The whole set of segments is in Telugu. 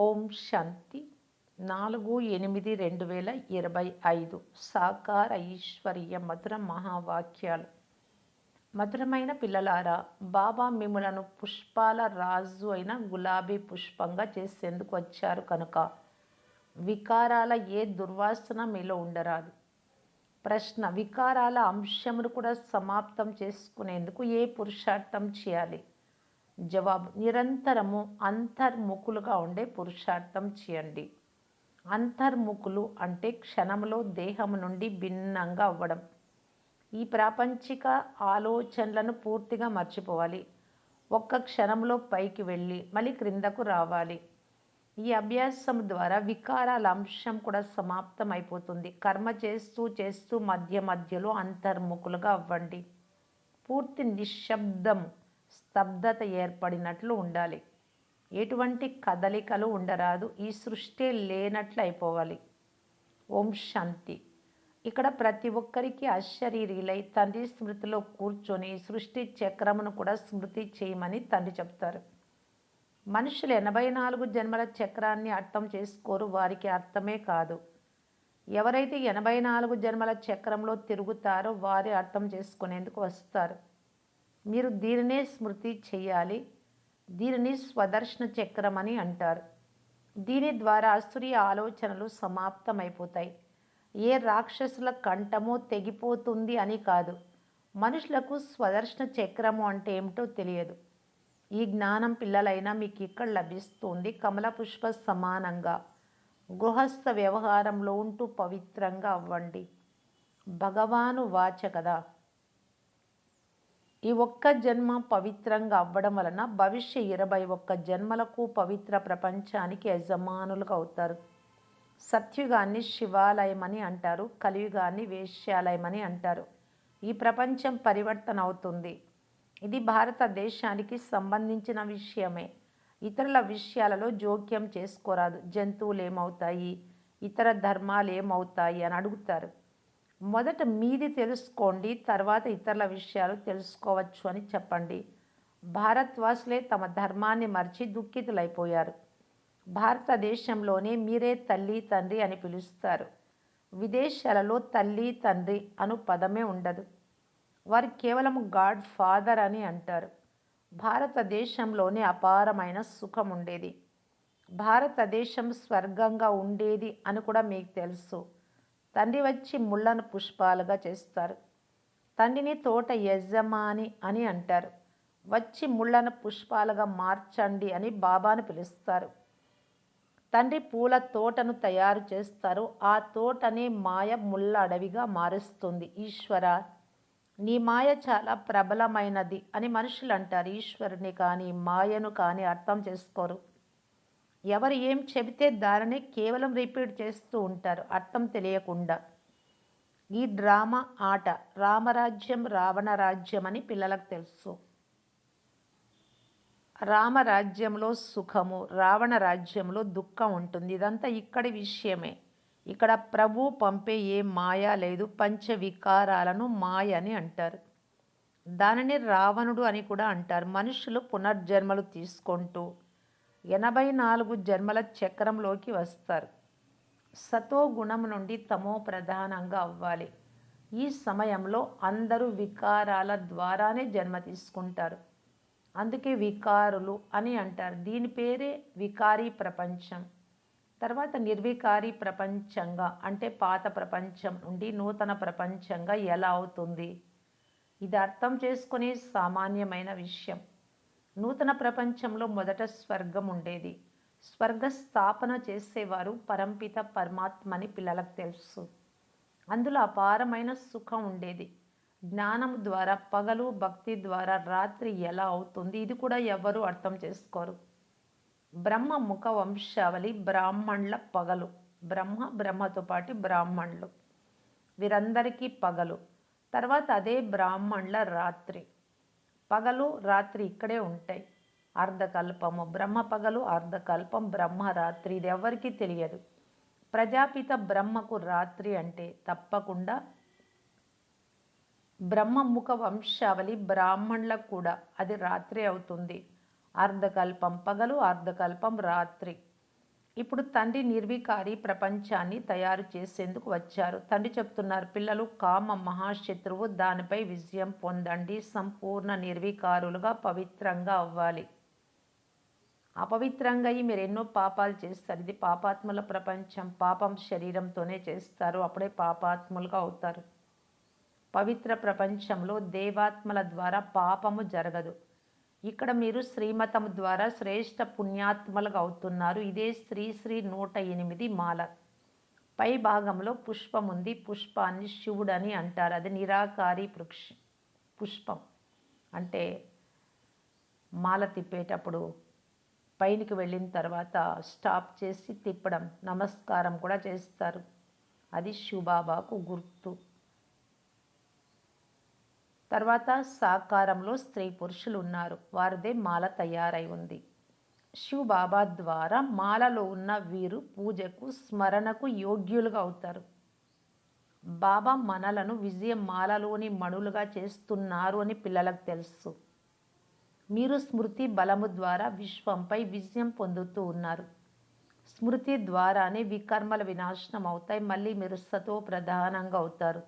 ఓం శాంతి. నాలుగు ఎనిమిది రెండు వేల ఇరవై ఐదు సాకార ఐశ్వర్య మధుర మహావాక్యాలు. మధురమైన పిల్లలారా బాబా మిమ్మలను పుష్పాల రాజు అయిన గులాబీ పుష్పంగా చేసేందుకు వచ్చారు కనుక వికారాల ఏ దుర్వాసన మీలో ఉండరాదు. ప్రశ్న వికారాల అంశమును కూడా సమాప్తం చేసుకునేందుకు ఏ పురుషార్థం చేయాలి? జవాబు. నిరంతరము అంతర్ముఖులుగా ఉండే పురుషార్థం చేయండి. అంతర్ముఖులు అంటే క్షణంలో దేహం నుండి భిన్నంగా అవ్వడం. ఈ ప్రాపంచిక ఆలోచనలను పూర్తిగా మర్చిపోవాలి. ఒక్క క్షణంలో పైకి వెళ్ళి మళ్ళీ క్రిందకు రావాలి. ఈ అభ్యాసం ద్వారా వికారాల అంశం కూడా సమాప్తం అయిపోతుంది కర్మ చేస్తూ చేస్తూ మధ్య మధ్యలో అంతర్ముఖులుగా అవ్వండి. పూర్తి నిశ్శబ్దం స్తబ్దత ఏర్పడినట్లు ఉండాలి. ఎటువంటి కదలికలు ఉండరాదు. ఈ సృష్టి లేనట్లు అయిపోవాలి ఓం శాంతి. ఇక్కడ ప్రతి ఒక్కరికి అశరీరీలై తండ్రి స్మృతిలో కూర్చొని సృష్టి చక్రమును కూడా స్మృతి చేయమని తండ్రి చెప్తారు. మనుషులు ఎనభై నాలుగు జన్మల చక్రాన్ని అర్థం చేసుకోరు. వారికి అర్థమే కాదు. ఎవరైతే ఎనభై నాలుగు జన్మల చక్రంలో తిరుగుతారో వారే అర్థం చేసుకునేందుకు వస్తారు. మీరు దీనినే స్మృతి చేయాలి దీనిని స్వదర్శన చక్రం అని అంటారు. దీని ద్వారా అసురి ఆలోచనలు సమాప్తమైపోతాయి. ఏ రాక్షసుల కంఠమో తెగిపోతుంది అని కాదు. మనుషులకు స్వదర్శన చక్రము అంటే ఏమిటో తెలియదు. ఈ జ్ఞానం పిల్లలైనా మీకు ఇక్కడ లభిస్తుంది కమల పుష్ప సమానంగా. గృహస్థ వ్యవహారంలో ఉంటూ పవిత్రంగా అవ్వండి. భగవాను వాచ కదా. ఈ ఒక్క జన్మ పవిత్రంగా అవ్వడం వలన భవిష్య ఇరవై ఒక్క జన్మలకు పవిత్ర ప్రపంచానికి యజమానులుగా అవుతారు. సత్యుగాన్ని శివాలయమని అంటారు కలియుగాన్ని వేశ్యాలయమని అంటారు. ఈ ప్రపంచం పరివర్తన అవుతుంది. ఇది భారతదేశానికి సంబంధించిన విషయమే. ఇతరుల విషయాలలో జోక్యం చేసుకోరాదు. జంతువులు ఏమవుతాయి? ఇతర ధర్మాలు ఏమవుతాయి? అని అడుగుతారు. మొదట మీది తెలుసుకోండి తర్వాత ఇతరుల విషయాలు తెలుసుకోవచ్చు అని చెప్పండి. భారత్వాసులే తమ ధర్మాన్ని మర్చి దుఃఖితులైపోయారు. భారతదేశంలోనే మీరే తల్లి తండ్రి అని పిలుస్తారు. విదేశాలలో తల్లి తండ్రి అను పదమే ఉండదు. వారు కేవలం గాడ్ ఫాదర్ అని అంటారు. భారతదేశంలోనే అపారమైన సుఖం ఉండేది భారతదేశం స్వర్గంగా ఉండేది అని కూడా మీకు తెలుసు. తండ్రి వచ్చి ముళ్ళను పుష్పాలుగా చేస్తారు. తండ్రిని తోట యజమాని అని అంటారు. వచ్చి ముళ్ళను పుష్పాలుగా మార్చండి అని బాబాను పిలుస్తారు. తండ్రి పూల తోటను తయారు చేస్తారు. ఆ తోటనే మాయ ముళ్ళ అడవిగా మారుస్తుంది. ఈశ్వర నీ మాయ చాలా ప్రబలమైనది అని మనుషులు అంటారు ఈశ్వరుని కానీ మాయను కానీ అర్థం చేసుకోరు. ఎవరు ఏం చెబితే దానిని కేవలం రిపీట్ చేస్తూ ఉంటారు అర్థం తెలియకుండా. ఈ డ్రామా ఆట రామరాజ్యం రావణ రాజ్యం అని పిల్లలకు తెలుసు. రామరాజ్యంలో సుఖము రావణ రాజ్యంలో దుఃఖం ఉంటుంది. ఇదంతా ఇక్కడి విషయమే. ఇక్కడ ప్రభు పంపే ఏ మాయ లేదు పంచ వికారాలను మాయ అని అంటారు. దానిని రావణుడు అని కూడా అంటారు. మనుషులు పునర్జన్మలు తీసుకుంటూ ఎనభై నాలుగు జన్మల చక్రంలోకి వస్తారు. సతో గుణం నుండి తమో ప్రధానంగా అవ్వాలి. ఈ సమయంలో అందరూ వికారాల ద్వారానే జన్మ తీసుకుంటారు. అందుకే వికారులు అని అంటారు. దీని పేరే వికారీ ప్రపంచం. తర్వాత నిర్వికారి ప్రపంచంగా అంటే పాత ప్రపంచం నుండి నూతన ప్రపంచంగా ఎలా అవుతుంది? ఇది అర్థం చేసుకునే సామాన్యమైన విషయం. నూతన ప్రపంచంలో మొదట స్వర్గం ఉండేది. స్వర్గ స్థాపన చేసేవారు పరంపిత పరమాత్మని పిల్లలకు తెలుసు. అందులో అపారమైన సుఖం ఉండేది. జ్ఞానం ద్వారా పగలు భక్తి ద్వారా రాత్రి ఎలా అవుతుంది ఇది కూడా ఎవరు అర్థం చేసుకోరు. బ్రహ్మ ముఖ వంశావళి బ్రాహ్మణుల పగలు. బ్రహ్మ బ్రహ్మతో పాటు బ్రాహ్మణులు. వీరందరికీ పగలు. తర్వాత అదే బ్రాహ్మణుల రాత్రి. పగలు రాత్రి ఇక్కడే ఉంటాయి. అర్ధకల్పము బ్రహ్మ పగలు అర్ధకల్పం బ్రహ్మ రాత్రి ఇది ఎవరికీ తెలియదు. ప్రజాపిత బ్రహ్మకు రాత్రి అంటే తప్పకుండా బ్రహ్మముఖ వంశావళి బ్రాహ్మణులకు కూడా అది రాత్రి అవుతుంది. అర్ధకల్పం పగలు అర్ధకల్పం రాత్రి. ఇప్పుడు తండ్రి నిర్వికారి ప్రపంచాన్ని తయారు చేసేందుకు వచ్చారు. తండ్రి చెప్తున్నారు పిల్లలు కామ మహాశత్రువు దానిపై విజయం పొందండి. సంపూర్ణ నిర్వికారులుగా పవిత్రంగా అవ్వాలి. అపవిత్రంగా అయ్యి మీరు ఎన్నో పాపాలు చేస్తారు. ఇది పాపాత్ముల ప్రపంచం. పాపం శరీరంతోనే చేస్తారు. అప్పుడే పాపాత్ములుగా అవుతారు. పవిత్ర ప్రపంచంలో దేవాత్మల ద్వారా పాపము జరగదు. ఇక్కడ మీరు శ్రీమతం ద్వారా శ్రేష్ఠ పుణ్యాత్మలుగా అవుతున్నారు. ఇదే శ్రీ శ్రీ నూట ఎనిమిది మాల. పై భాగంలో పుష్పం ఉంది. పుష్పాన్ని శివుడు అని అంటారు. అది నిరాకారి వృక్ష పుష్పం. అంటే మాల తిప్పేటప్పుడు పైనకి వెళ్ళిన తర్వాత స్టాప్ చేసి తిప్పడం నమస్కారం కూడా చేస్తారు. అది శివబాబాకు గుర్తు. తర్వాత సాకారంలో స్త్రీ పురుషులు ఉన్నారు వారిదే మాల తయారై ఉంది. శివబాబా ద్వారా మాలలో ఉన్న వీరు పూజకు స్మరణకు యోగ్యులుగా అవుతారు. బాబా మనలను విజయ మాలలోని మణులుగా చేస్తున్నారు అని పిల్లలకు తెలుసు. మీరు స్మృతి బలము ద్వారా విశ్వంపై విజయం పొందుతూ ఉన్నారు. స్మృతి ద్వారానే వికర్మల వినాశనం అవుతాయి. మళ్ళీ మీరు సతో ప్రధానంగా అవుతారు.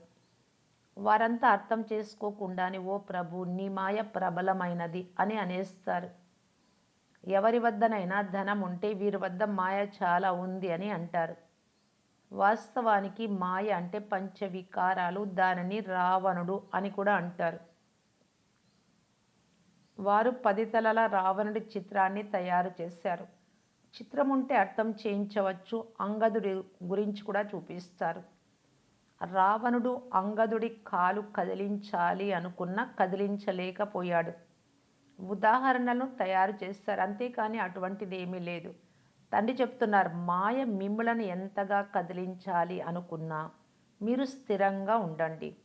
వారంతా అర్థం చేసుకోకుండానే ఓ ప్రభు నీ మాయ ప్రబలమైనది అని అనేస్తారు. ఎవరి వద్దనైనా ధనం ఉంటే వీరి వద్ద మాయ చాలా ఉంది అని అంటారు. వాస్తవానికి మాయ అంటే పంచవికారాలు దానిని రావణుడు అని కూడా అంటారు. వారు పది తలల రావణుడి చిత్రాన్ని తయారు చేశారు. చిత్రం ఉంటే అర్థం చేయించవచ్చు అంగదుడి గురించి కూడా చూపిస్తారు. రావణుడు అంగదుడి కాలు కదిలించాలి అనుకున్న కదిలించలేకపోయాడు. ఉదాహరణలను తయారు చేస్తారు. అంతేకాని అటువంటిది ఏమీ లేదు. తండ్రి చెప్తున్నారు మాయ మిమ్మలను ఎంతగా కదిలించాలి అనుకున్నా మీరు స్థిరంగా ఉండండి.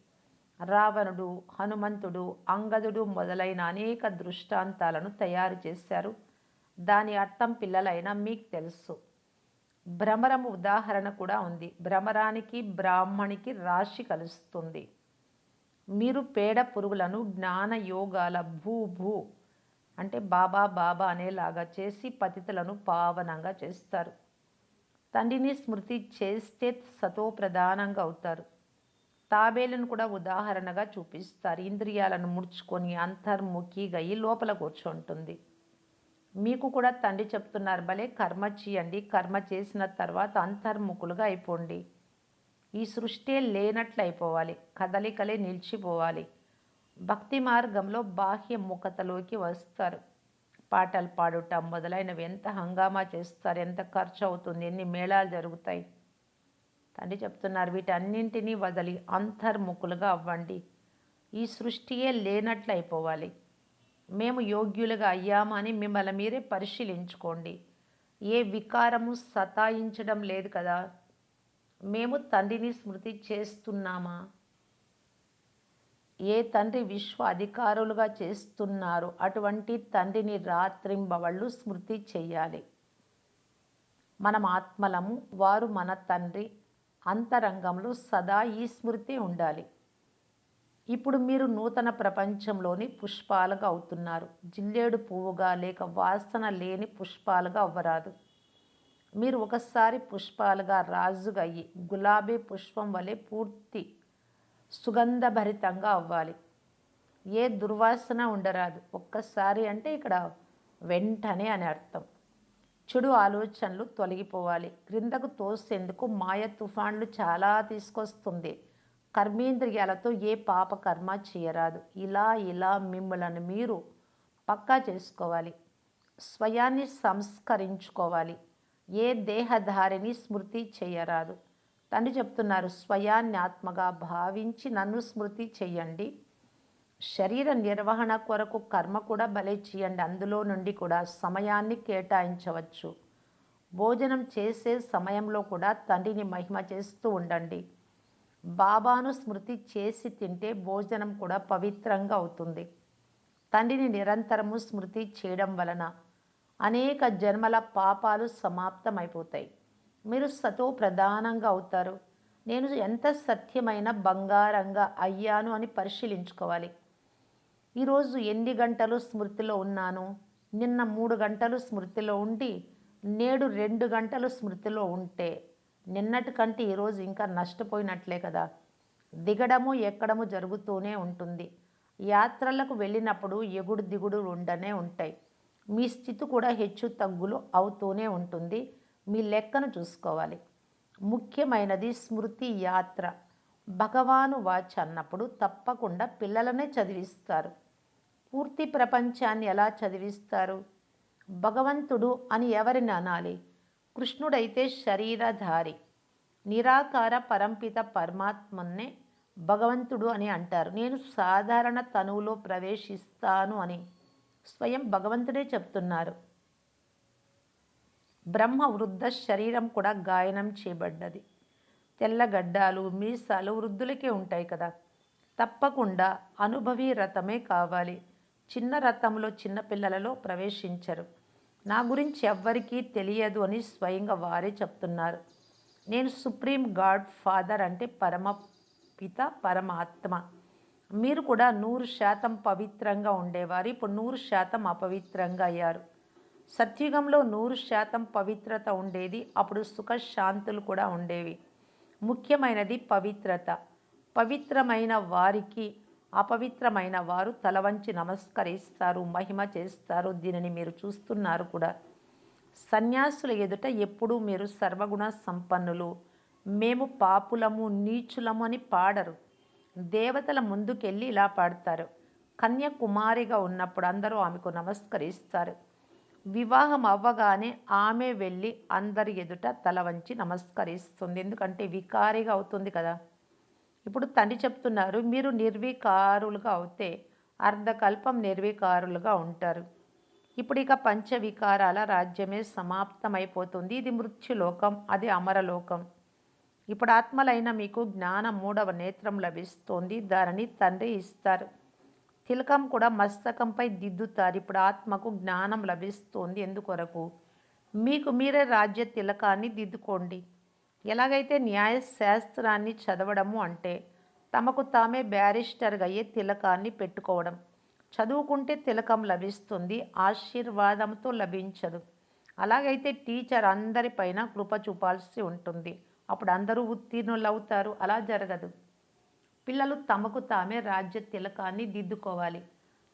రావణుడు హనుమంతుడు అంగదుడు మొదలైన అనేక దృష్టాంతాలను తయారు చేశారు. దాని అర్థం పిల్లలైనా మీకు తెలుసు. భ్రమరము ఉదాహరణ కూడా ఉంది. భ్రమరానికి బ్రాహ్మణికి రాశి కలుస్తుంది. మీరు పేడ పురుగులను జ్ఞాన యోగాల భూ భూ అంటే బాబా బాబా అనేలాగా చేసి పతితులను పావనంగా చేస్తారు. తండ్రిని స్మృతి చేస్తే సతో ప్రధానంగా అవుతారు. తాబేలను కూడా ఉదాహరణగా చూపిస్తారు. ఇంద్రియాలను ముడుచుకొని అంతర్ముఖిగా ఈ లోపల కూర్చుంటుంది. మీకు కూడా తండ్రి చెప్తున్నారు భలే కర్మ చేయండి. కర్మ చేసిన తర్వాత అంతర్ముఖులుగా అయిపోండి. ఈ సృష్టి లేనట్లు అయిపోవాలి కదలికలే నిలిచిపోవాలి. భక్తి మార్గంలో బాహ్య ముఖతలోకి వస్తారు. పాటలు పాడుట మొదలైనవి ఎంత హంగామా చేస్తారు ఎంత ఖర్చు అవుతుంది ఎన్ని మేళాలు జరుగుతాయి. తండ్రి చెప్తున్నారు వీటన్నింటినీ వదిలి అంతర్ముఖులుగా అవ్వండి. ఈ సృష్టియే లేనట్లు అయిపోవాలి మేము యోగ్యులుగా అయ్యామా అని మిమ్మల్ని మీరే పరిశీలించుకోండి. ఏ వికారము సతాయించడం లేదు కదా? మేము తండ్రిని స్మృతి చేస్తున్నామా? ఏ తండ్రి విశ్వ అధికారులుగా చేస్తున్నారు అటువంటి తండ్రిని రాత్రింబవళ్ళు స్మృతి చేయాలి. మనం ఆత్మలము వారు మన తండ్రి అంతరంగంలో సదా ఈ స్మృతి ఉండాలి. ఇప్పుడు మీరు నూతన ప్రపంచంలోని పుష్పాలుగా అవుతున్నారు. జిల్లేడు పువ్వుగా లేక వాసన లేని పుష్పాలుగా అవ్వరాదు. మీరు ఒకసారి పుష్పాలుగా రాజుగా అయ్యి గులాబీ పుష్పం వలె పూర్తి సుగంధభరితంగా అవ్వాలి. ఏ దుర్వాసన ఉండరాదు. ఒక్కసారి అంటే ఇక్కడ వెంటనే అని అర్థం. చెడు ఆలోచనలు తొలగిపోవాలి. క్రిందకు తోసేందుకు మాయ తుఫాన్లు చాలా తీసుకొస్తుంది. కర్మేంద్రియాలతో ఏ పాప కర్మ చేయరాదు. ఇలా ఇలా మిమ్మలను మీరు పక్కా చేసుకోవాలి. స్వయాన్ని సంస్కరించుకోవాలి. ఏ దేహధారిని స్మృతి చేయరాదు. తండ్రి చెప్తున్నారు స్వయాన్ని ఆత్మగా భావించి నన్ను స్మృతి చెయ్యండి శరీర నిర్వహణ కొరకు కర్మ కూడా భలే చేయండి. అందులో నుండి కూడా సమయాన్ని కేటాయించవచ్చు. భోజనం చేసే సమయంలో కూడా తండ్రిని మహిమ చేస్తూ ఉండండి. బాబాను స్మృతి చేసి తింటే భోజనం కూడా పవిత్రంగా అవుతుంది. తండ్రిని నిరంతరము స్మృతి చేయడం వలన అనేక జన్మల పాపాలు సమాప్తమైపోతాయి. మీరు సతో ప్రధానంగా అవుతారు. నేను ఎంత సత్యమైన బంగారంగా అయ్యాను అని పరిశీలించుకోవాలి. ఈరోజు ఎన్ని గంటలు స్మృతిలో ఉన్నాను? నిన్న మూడు గంటలు స్మృతిలో ఉండి నేడు రెండు గంటలు స్మృతిలో ఉంటే నిన్నటి కంటే ఈరోజు ఇంకా నష్టపోయినట్లే కదా. దిగడము ఎక్కడము జరుగుతూనే ఉంటుంది. యాత్రలకు వెళ్ళినప్పుడు ఎగుడు దిగుడు ఉండనే ఉంటాయి. మీ స్థితి కూడా హెచ్చు తగ్గులు అవుతూనే ఉంటుంది. మీ లెక్కను చూసుకోవాలి. ముఖ్యమైనది స్మృతి యాత్ర. భగవాను వాచ్ అన్నప్పుడు తప్పకుండా పిల్లలనే చదివిస్తారు. పూర్తి ప్రపంచాన్ని ఎలా చదివిస్తారు? భగవంతుడు అని ఎవరిని అనాలి? కృష్ణుడైతే శరీరధారి నిరాకార పరంపిత పరమాత్మన్నే భగవంతుడు అని అంటారు. నేను సాధారణ తనువులో ప్రవేశిస్తాను అని స్వయం భగవంతుడే చెప్తున్నారు. బ్రహ్మ వృద్ధ శరీరం కూడా గాయనం చేయబడ్డది. తెల్లగడ్డాలు మీసాలు వృద్ధులకే ఉంటాయి కదా. తప్పకుండా అనుభవీ రథమే కావాలి. చిన్న రథంలో చిన్నపిల్లలలో ప్రవేశించరు. నా గురించి ఎవ్వరికీ తెలియదు అని స్వయంగా వారే చెప్తున్నారు. నేను సుప్రీం గాడ్ ఫాదర్ అంటే పరమ పిత పరమాత్మ. మీరు కూడా నూరు శాతం పవిత్రంగా ఉండేవారు. ఇప్పుడు నూరు శాతం అపవిత్రంగా అయ్యారు. సత్యుగంలో నూరు శాతం పవిత్రత ఉండేది. అప్పుడు సుఖ శాంతులు కూడా ఉండేవి. ముఖ్యమైనది పవిత్రత. పవిత్రమైన వారికి అపవిత్రమైన వారు తల వంచి నమస్కరిస్తారు మహిమ చేస్తారు. దీనిని మీరు చూస్తున్నారు కూడా. సన్యాసుల ఎదుట ఎప్పుడూ మీరు సర్వగుణ సంపన్నులు. మేము పాపులము నీచులము అని పాడరు. దేవతల ముందుకెళ్ళి ఇలా పాడతారు. కన్యాకుమారిగా ఉన్నప్పుడు అందరూ ఆమెకు నమస్కరిస్తారు. వివాహం అవ్వగానే ఆమె వెళ్ళి అందరి ఎదుట తల వంచి నమస్కరిస్తుంది. ఎందుకంటే వికారిగా అవుతుంది కదా. ఇప్పుడు తండ్రి చెప్తున్నారు మీరు నిర్వికారులుగా అవుతే అర్ధకల్పం నిర్వికారులుగా ఉంటారు. ఇప్పుడు ఇక పంచవికారాల రాజ్యమే సమాప్తమైపోతుంది. ఇది మృత్యులోకం అది అమరలోకం. ఇప్పుడు ఆత్మలైన మీకు జ్ఞానం మూడవ నేత్రం లభిస్తోంది దానిని తండ్రి ఇస్తారు. తిలకం కూడా మస్తకంపై దిద్దుతారు. ఇప్పుడు ఆత్మకు జ్ఞానం లభిస్తోంది. ఎందుకొరకు? మీకు మీరే రాజ్య తిలకాన్ని దిద్దుకోండి. ఎలాగైతే న్యాయశాస్త్రాన్ని చదవడము అంటే తమకు తామే బ్యారిస్టర్గా అయ్యే తిలకాన్ని పెట్టుకోవడం. చదువుకుంటే తిలకం లభిస్తుంది ఆశీర్వాదంతో లభించదు. అలాగైతే టీచర్ అందరిపైన కృప చూపాల్సి ఉంటుంది. అప్పుడు అందరూ ఉత్తీర్ణులు అవుతారు అలా జరగదు. పిల్లలు తమకు తామే రాజ్య తిలకాన్ని దిద్దుకోవాలి.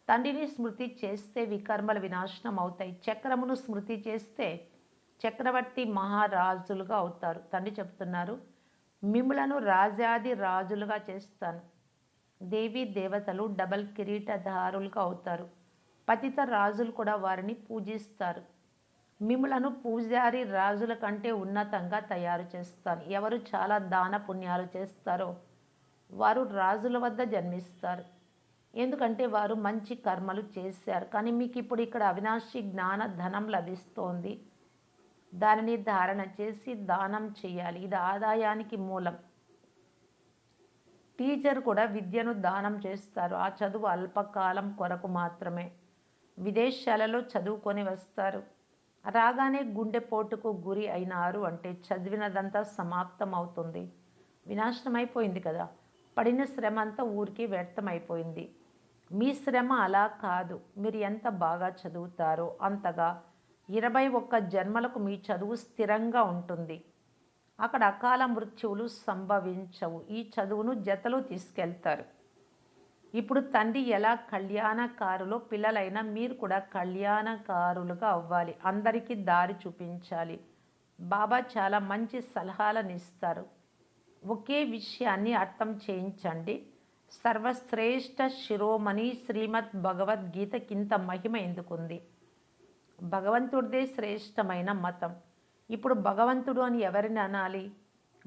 తండ్రిని స్మృతి చేస్తే వికర్మల వినాశనం అవుతాయి. చక్రమును స్మృతి చేస్తే చక్రవర్తి మహారాజులుగా అవుతారు. తండ్రి చెప్తున్నారు మిములను రాజాది రాజులుగా చేస్తాను. దేవీ దేవతలు డబల్ కిరీటధారులుగా అవుతారు. పతిత రాజులు కూడా వారిని పూజిస్తారు. మిములను పూజారి రాజుల కంటే ఉన్నతంగా తయారు చేస్తాను. ఎవరు చాలా దాన పుణ్యాలు చేస్తారో వారు రాజుల వద్ద జన్మిస్తారు. ఎందుకంటే వారు మంచి కర్మలు చేశారు. కానీ మీకు ఇప్పుడు ఇక్కడ అవినాశి జ్ఞాన ధనం లభిస్తోంది. దానిని ధారణ చేసి దానం చేయాలి. ఇది ఆదాయానికి మూలం. టీచర్ కూడా విద్యను దానం చేస్తారు. ఆ చదువు అల్పకాలం కొరకు మాత్రమే. విదేశాలలో చదువుకొని వస్తారు. రాగానే గుండెపోటుకు గురి అయినారు అంటే చదివినదంతా సమాప్తం అవుతుంది వినాశనం అయిపోయింది కదా. పడిన శ్రమ అంతా ఊరికి వ్యర్థమైపోయింది. మీ శ్రమ అలా కాదు. మీరు ఎంత బాగా చదువుతారో అంతగా ఇరవై ఒక్క జన్మలకు మీ చదువు స్థిరంగా ఉంటుంది. అక్కడ అకాల మృత్యువులు సంభవించవు. ఈ చదువును జతలో తీసుకెళ్తారు. ఇప్పుడు తండ్రి ఎలా కళ్యాణకారులో పిల్లలైన మీరు కూడా కళ్యాణకారులుగా అవ్వాలి. అందరికీ దారి చూపించాలి. బాబా చాలా మంచి సలహాలను ఇస్తారు. ఒకే విషయాన్ని అర్థం చేయించండి. సర్వశ్రేష్ఠ శిరోమణి శ్రీమద్ భగవద్గీతకింత మహిమ ఎందుకుంది? భగవంతుడిదే శ్రేష్టమైన మతం. ఇప్పుడు భగవంతుడు అని ఎవరిని అనాలి?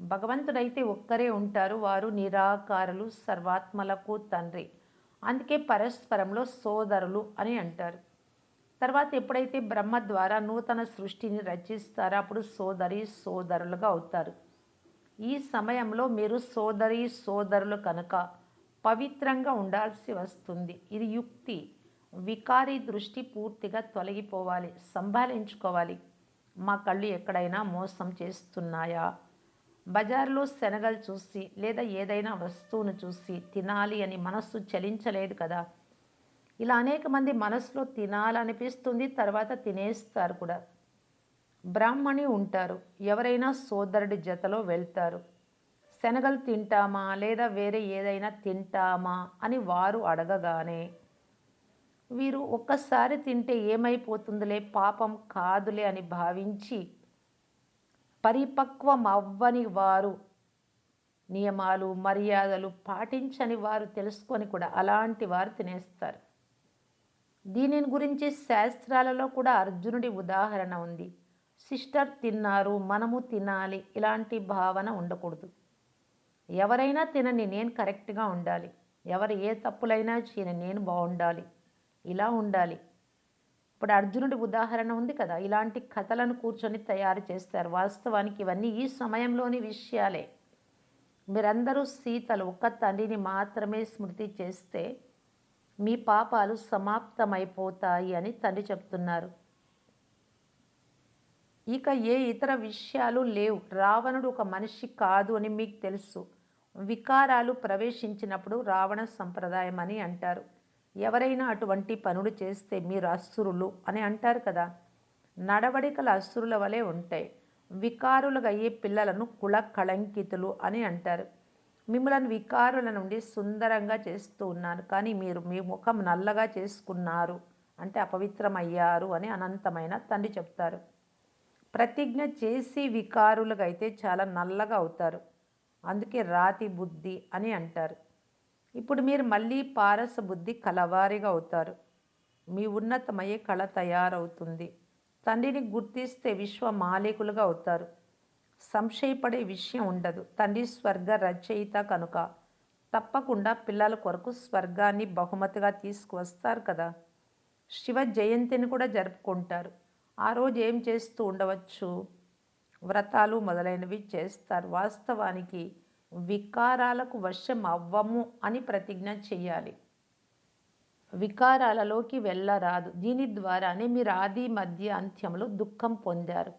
భగవంతుడైతే ఒక్కరే ఉంటారు వారు నిరాకారులు సర్వాత్మలకు తండ్రి. అందుకే పరస్పరంలో సోదరులు అని అంటారు. తర్వాత ఎప్పుడైతే బ్రహ్మ ద్వారా నూతన సృష్టిని రచిస్తారో అప్పుడు సోదరి సోదరులుగా అవుతారు. ఈ సమయంలో మీరు సోదరి సోదరులు కనుక పవిత్రంగా ఉండాల్సి వస్తుంది. ఇది యుక్తి. వికారి దృష్టి పూర్తిగా తొలగిపోవాలి సంభాలించుకోవాలి. మా కళ్ళు ఎక్కడైనా మోసం చేస్తున్నాయా? బజారులో శనగలు చూసి లేదా ఏదైనా వస్తువును చూసి తినాలి అని మనస్సు చలించలేదు కదా? ఇలా అనేక మంది మనసులో తినాలనిపిస్తుంది తర్వాత తినేస్తారు కూడా. బ్రాహ్మణి ఉంటారు ఎవరైనా సోదరుడి జతలో వెళ్తారు. శనగలు తింటామా లేదా వేరే ఏదైనా తింటామా అని వారు అడగగానే వీరు ఒక్కసారి తింటే ఏమైపోతుందిలే? పాపం కాదులే అని భావించి పరిపక్వం అవ్వని వారు నియమాలు మర్యాదలు పాటించని వారు తెలుసుకొని కూడా అలాంటి వారు తినేస్తారు. దీనిని గురించి శాస్త్రాలలో కూడా అర్జునుడి ఉదాహరణ ఉంది. సిస్టర్ తిన్నారు మనము తినాలి ఇలాంటి భావన ఉండకూడదు. ఎవరైనా తినని నేను కరెక్ట్గా ఉండాలి. ఎవరు ఏ తప్పులైనా చేయని నేను బాగుండాలి. ఇలా ఉండాలి. ఇప్పుడు అర్జునుడి ఉదాహరణ ఉంది కదా. ఇలాంటి కథలను కూర్చొని తయారు చేస్తారు. వాస్తవానికి ఇవన్నీ ఈ సమయంలోని విషయాలే. మీరందరూ సీతలు ఒక్క తండ్రిని మాత్రమే స్మృతి చేస్తే మీ పాపాలు సమాప్తమైపోతాయి అని తండ్రి చెప్తున్నారు. ఇక ఏ ఇతర విషయాలు లేవు. రావణుడు ఒక మనిషి కాదు అని మీకు తెలుసు. వికారాలు ప్రవేశించినప్పుడు రావణ సంప్రదాయం అని అంటారు. ఎవరైనా అటువంటి పనులు చేస్తే మీరు అసురులు అని అంటారు కదా. నడవడికల అసురుల వలె ఉంటాయి. వికారులుగా అయ్యే పిల్లలను కుల కళంకితులు అని అంటారు. మిమ్మలను వికారుల నుండి సుందరంగా చేస్తూ ఉన్నారు. కానీ మీరు మీ ముఖం నల్లగా చేసుకున్నారు అంటే అపవిత్రమయ్యారు అని అనంతమైన తండ్రి చెప్తారు. ప్రతిజ్ఞ చేసి వికారులుగా అయితే చాలా నల్లగా అవుతారు. అందుకే రాతి బుద్ధి అని అంటారు. ఇప్పుడు మీరు మళ్ళీ పారస బుద్ధి కలవారిగా అవుతారు. మీ ఉన్నతమయ్యే కళ తయారవుతుంది. తండ్రిని గుర్తిస్తే విశ్వ మాలికులుగా అవుతారు. సంశయపడే విషయం ఉండదు. తండ్రి స్వర్గ రచయిత కనుక. తప్పకుండా పిల్లల కొరకు స్వర్గాన్ని బహుమతిగా తీసుకువస్తారు కదా. శివ జయంతిని కూడా జరుపుకుంటారు. ఆ రోజు ఏం చేస్తూ ఉండవచ్చు? వ్రతాలు మొదలైనవి చేస్తారు. వాస్తవానికి వికారాలకు వశం అవ్వము అని ప్రతిజ్ఞ చేయాలి. వికారాలలోకి వెళ్ళరాదు. దీని ద్వారానే మీరు ఆది మధ్య అంత్యంలో దుఃఖం పొందారు.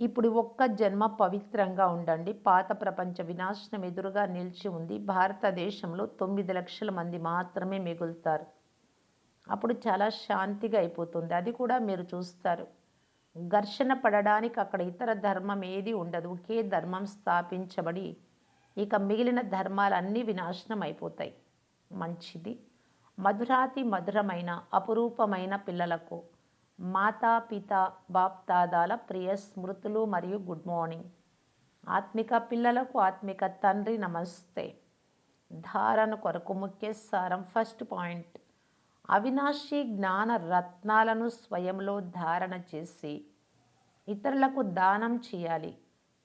ఇప్పుడు ఒక్క జన్మ పవిత్రంగా ఉండండి. పాత ప్రపంచ వినాశనం ఎదురుగా నిలిచి ఉంది. భారతదేశంలో తొమ్మిది లక్షల మంది మాత్రమే మిగులుతారు. అప్పుడు చాలా శాంతిగా అయిపోతుంది. అది కూడా మీరు చూస్తారు. ఘర్షణ పడడానికి అక్కడ ఇతర ధర్మం ఏది ఉండదు. ఒకే ధర్మం స్థాపించబడి ఇక మిగిలిన ధర్మాలన్నీ వినాశనం అయిపోతాయి మంచిది. మధురాతి మధురమైన అపురూపమైన పిల్లలకు మాతాపిత బాప్దాదాల ప్రియ స్మృతులు మరియు గుడ్ మార్నింగ్. ఆత్మిక పిల్లలకు ఆత్మిక తండ్రి నమస్తే. ధారణ కొరకు ముఖ్య సారం ఫస్ట్ పాయింట్. అవినాశి జ్ఞాన రత్నాలను స్వయంలో ధారణ చేసి ఇతరులకు దానం చేయాలి.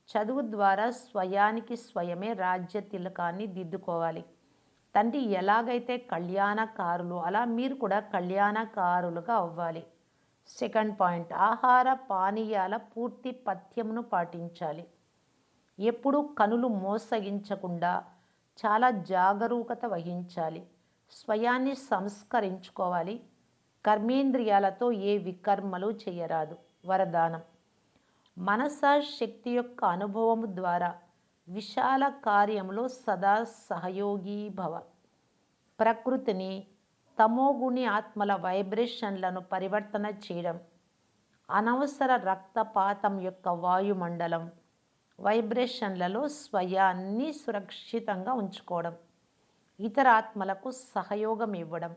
చదువు ద్వారా స్వయానికి స్వయమే రాజ్య తిలకాన్ని దిద్దుకోవాలి. తండ్రి ఎలాగైతే కళ్యాణకారులు అలా మీరు కూడా కళ్యాణకారులుగా అవ్వాలి. సెకండ్ పాయింట్ ఆహార పానీయాల పూర్తి పథ్యమును పాటించాలి. ఎప్పుడూ కనులు మోసగించకుండా చాలా జాగరూకత వహించాలి. స్వయాన్ని సంస్కరించుకోవాలి. కర్మేంద్రియాలతో ఏ వికర్మలు చేయరాదు. వరదానం. మనసా శక్తి యొక్క అనుభవము ద్వారా విశాల కార్యంలో సదా సహయోగీ భవ. ప్రకృతిని తమోగుణి ఆత్మల వైబ్రేషన్లను పరివర్తన చేయడం అనవసర రక్తపాతం యొక్క వాయుమండలం వైబ్రేషన్లలో స్వయాన్ని సురక్షితంగా ఉంచుకోవడం ఇతర ఆత్మలకు సహయోగం ఇవ్వడం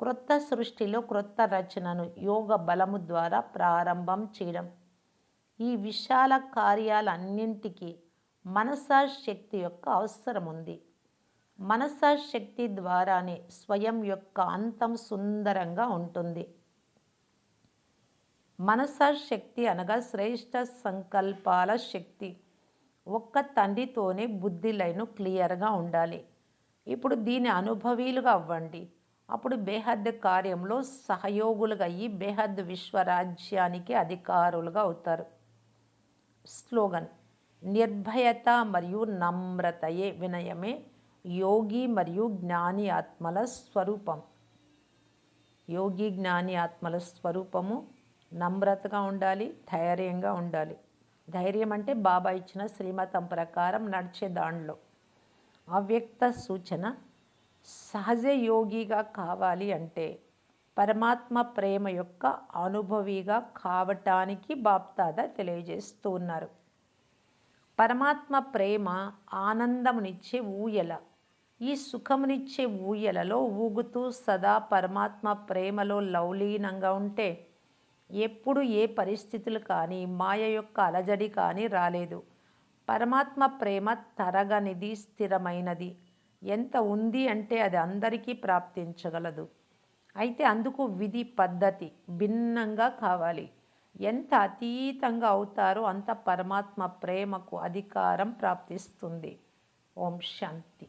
క్రొత్త సృష్టిలో క్రొత్త రచనను యోగ బలము ద్వారా ప్రారంభం చేయడం. ఈ విశాల కార్యాలన్నింటికీ మనసా శక్తి యొక్క అవసరం ఉంది మనసా శక్తి ద్వారానే స్వయం యొక్క అంతం సుందరంగా ఉంటుంది. మనసా శక్తి అనగా శ్రేష్ట సంకల్పాల శక్తి. ఒక్క తండ్రితోనే బుద్ధి లైను క్లియర్గా ఉండాలి. ఇప్పుడు దీని అనుభవీలుగా అవ్వండి. అప్పుడు బేహద్ కార్యంలో సహయోగులుగా అయ్యి బేహద్ విశ్వరాజ్యానికి అధికారులుగా అవుతారు. స్లోగన్. నిర్భయత మరియు నమ్రతయే వినయమే యోగి మరియు జ్ఞాని ఆత్మల స్వరూపం. యోగి జ్ఞాని ఆత్మల స్వరూపము నమ్రతగా ఉండాలి ధైర్యంగా ఉండాలి. ధైర్యం అంటే బాబా ఇచ్చిన శ్రీమతం ప్రకారం నడిచే దానిలో. అవ్యక్త సూచన సహజ యోగిగా కావాలి అంటే పరమాత్మ ప్రేమ యొక్క అనుభవిగా కావటానికి బాప్తాద తెలియజేస్తూ ఉన్నారు. పరమాత్మ ప్రేమ ఆనందమునిచ్చే ఊయల ఈ సుఖమునిచ్చే ఊయలలో ఊగుతూ సదా పరమాత్మ ప్రేమలో లవలీనంగా ఉంటే ఎప్పుడు ఏ పరిస్థితులు కానీ మాయ యొక్క అలజడి కానీ రాలేదు. పరమాత్మ ప్రేమ తరగనిది స్థిరమైనది. ఎంత ఉంది అంటే అది అందరికీ ప్రాప్తించగలదు. అయితే అందుకు విధి పద్ధతి భిన్నంగా కావాలి. ఎంత అతీతంగా అవుతారో అంత పరమాత్మ ప్రేమకు అధికారం ప్రాప్తిస్తుంది. ఓం శాంతి.